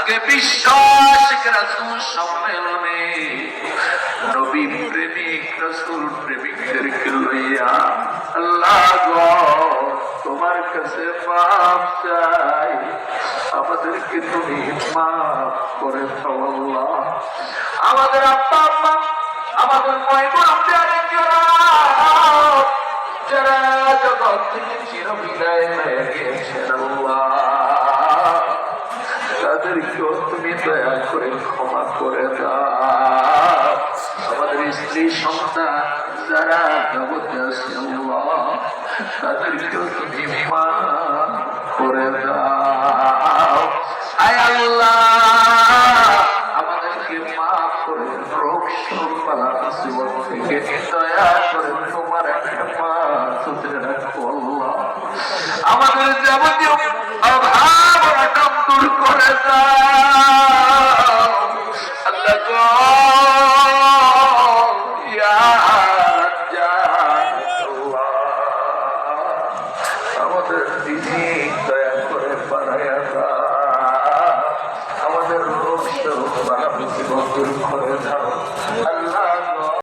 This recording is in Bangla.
আজকে বিশ্বাস রাসূল সম্মেলনে? নবী প্রেমিক রাসূল প্রেমিকদেরকে লইয়া, আল্লাহ তোমার কাছে মাপ চাই। আমাদেরকে তুমি মাফ করে আল্লাহ। আমাদের আব্বা আম্মা, আমাদের ময়মন যারা জগৎ থেকে চির বিদায় হয়ে গিয়েছেন আল্লাহ। তাদেরকেও তুমি দয়া করে ক্ষমা করে আমাদের স্ত্রী সন্তান যারা জগতে তুমি মাফ করে আমাদেরকে মাফ করে থেকে দয়া করে তোমার একটা মা আমাদের যাবতীয় আমাদের রোগ শোক বালা দূর করে দাও।